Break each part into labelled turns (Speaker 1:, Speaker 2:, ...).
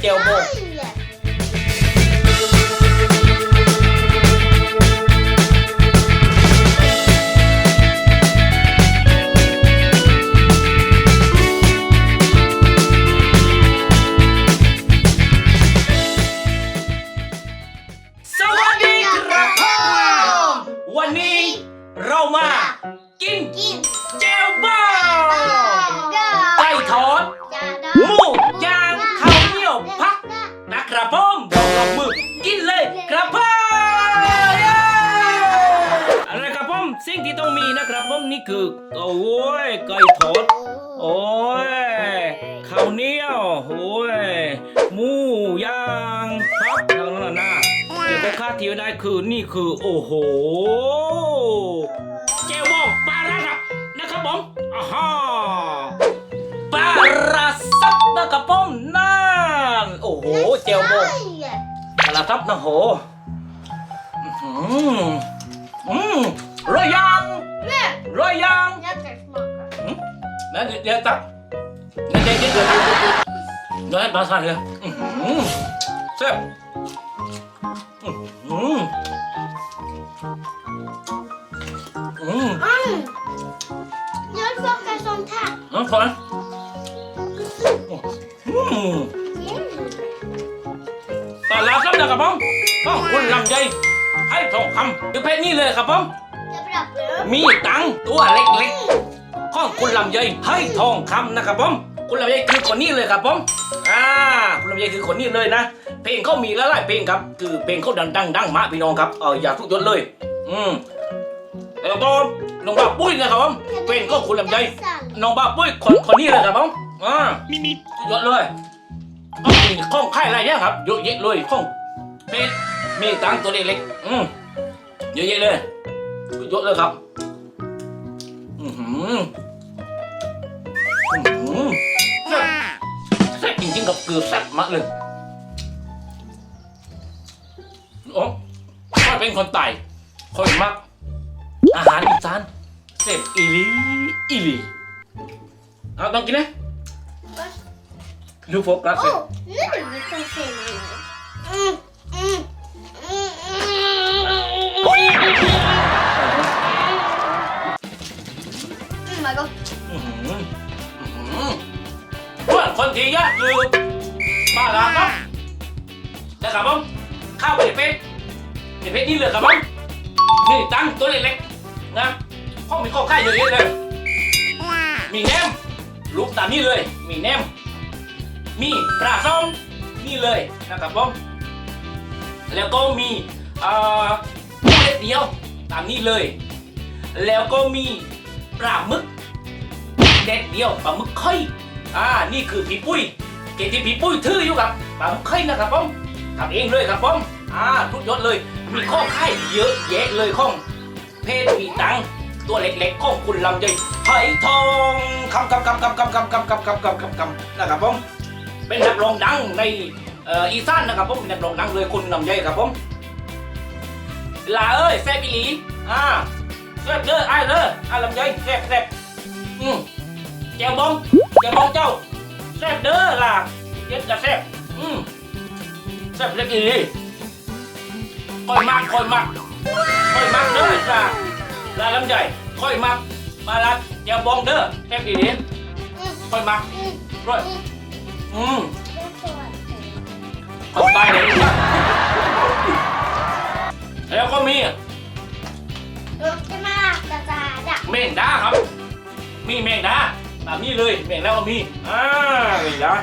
Speaker 1: เจียวบสวัสดีครับวันนี้เรามา ต้องมีนะครับผมนี่คือโอ้ยไก่ทอดโอ้ยข้าวเหนียวโอ้ยหมูย่างพักทางนั้นนะเดี๋ยวก็คาดที่ได้คือนี่คือโอ้โหเจลบองปลาระดับนะครับผมอ่าฮะปลาระซับนะครับผมนั่นโอ้โหเจลบองปลาระซับนะโหอื้อหืออืมรอยยัง รอยังน่าจะสมากนั่นเดี๋ยวตักนั่นเดี๋ยวเดี๋ยวนั่นปลาสั่นเลยแซ่บอืมอืมยอด
Speaker 2: พวกกระส
Speaker 1: นทักน้องขอ
Speaker 2: น
Speaker 1: ตอนลาซ้ำนะครับผมต้องคนลำใจให้ทองคำอยู่เพชรนี่เลยครับผม มีตังค์ตัวเล็กๆข้องคุณลำไยให้ทองคำนะครับผมคุณลำไยคือคนนี้เลยครับผมอ่าคุณลำไยคือคนนี้เลยนะเพลงเขามีหลายๆเพลงครับ คือเพลงเขาดังดังดังมากพี่น้องครับเอออย่าทุกยศเลย อืมแล้วก็น้องบ้าปุ้ยนะครับผมเพลงก็คุณลำไยน้องบ้าปุ้ยคนคนนี้เลยครับผมอ่ามีมียอะเลยอีข้องไข่อะไรเนี่ยครับเยอะแยะเลยข้องเป็ดมีตังตัวเล็กๆอืมเยอะแยะเลย เยอะเลยครับ อือหืออือหือแซ่บแซ่บจริงๆกับเกลือแซ่บมากเลยโอ้ถ้าเป็นคนไต่คอยมักอาหารอีสานเสพอีหลีอีหลีเอาต้องกินนะดูโฟกัสสิ
Speaker 2: Oh, nu är det som ser
Speaker 1: คนที่ยากคือป้าลาครับนะครับผมข้าวไปเด็ดเป็ดเด็ดเป็ดนี่เลยครับผมนี่ตั้งตัวเล็กๆนะห้องมีข้าวไข่เยอะแยะเลยมีแหนมลูกตามนี่เลย มีแหนมมีปลาส้มนี่เลยนะครับผมแล้วก็มีเอ่อเล็ดเดียวตามนี้เลย แล้วก็มีปลาหมึกเด็ดเดียวปลาหมึกไข่ อ่านี่คือพี่ปุ้ยเกที่พี่ปุ้ยถืออยู่กับปลาหมึกไข่นะครับผมทำเองเลยครับผมอ่าทุกยศเลยมีข้อไข่เยอะแยะเลยข้อง เพศมีตังตัวเล็กๆข้องคุณลำไยไหทองคำคำคำคำคำคำคำคำคำคำคำคำนะครับผมเป็นนักร้องดังในอีสานนะครับผมเป็นนักร้องดังเลยคุณลำไยครับผมลาเอ้ยแซ่บอีหลีอ่าแซ่บเด้อไอ้เด้อไอ้ายลำไยแซ่บแซ่บอืมแจวบอง แจวบองเจ้าแซ่บเด้อล่ะเย็ดจะแซ่บอืมแซ่บเล็กอีหลีคอยมากคอยมากค่อยมักเด้อจ้าลาลำใหญ่ค่อยมักมาลัดแจวบองเด้อแซ่บอีหลี
Speaker 2: Mm.
Speaker 1: ค่อยมัก
Speaker 2: Mm.
Speaker 1: ร้อย
Speaker 2: Mm.
Speaker 1: อืม
Speaker 2: Jag får.
Speaker 1: ค่อยไปเลยนะแล้วก็มี
Speaker 2: Då ska man äta så här.
Speaker 1: เมงดาครับ มีเมงดา แบบนี้เลยแบ่งแล้วเอมีอ่า
Speaker 2: นี่
Speaker 1: นะ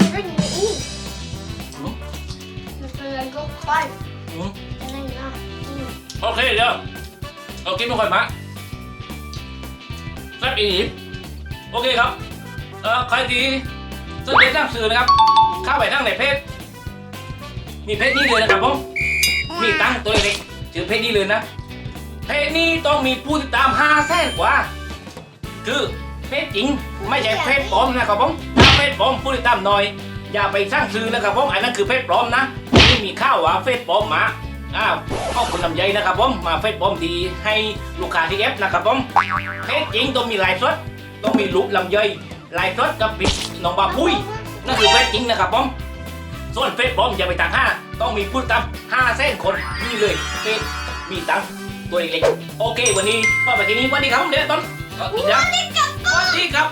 Speaker 2: นเป็นอะ
Speaker 1: ไร
Speaker 2: ก็ค่อย
Speaker 1: โอเคเดี๋ยวเอากินไม่ค่อยมะแซ่บอีกโอเคครับเอ่อใครดีซึ่งเป็นั่งซื้อนะครับ ข้าวไปนั่งในเพจ มีเพจนี้เลยนะครับผมมีตั้งตัวเล็กๆชื่อเพจนี้เลยนะ เพจนี้ต้องมีผู้ติดตาม5 0 0แสนกว่า คือเพจจริงไม่ใช่เพจปลอมนะครับผมถ้าเพจปลอมผู้ติดตามน้อย อย่าไปสร้างซื้อนะครับผมอันนั้นคือเพจปลอมนะที่มีข้าวว่าเฟซปลอมมาอ้าวข้อคุณลำไยนะครับผมมาเฟซปลอมดีให้ลูกค้าที่เอฟนะครับผมเพจจริงต้องมีลายสดต้องมีรูปลำไยลายสดกับปิดน้องบาปุ้ยนั่นคือเพจจริงนะครับผม ส่วนเฟซบอมอย่าไปตังห้าต้องมีผู้ตามห้าเส้นคนนี่เลยเฟซมีตังตัวเล็กๆโอเค วันนี้ก็ไปที่นี้วันนี้ครับผมเดี๋ยวต้นก็อีกแล้วสวัสดีครับ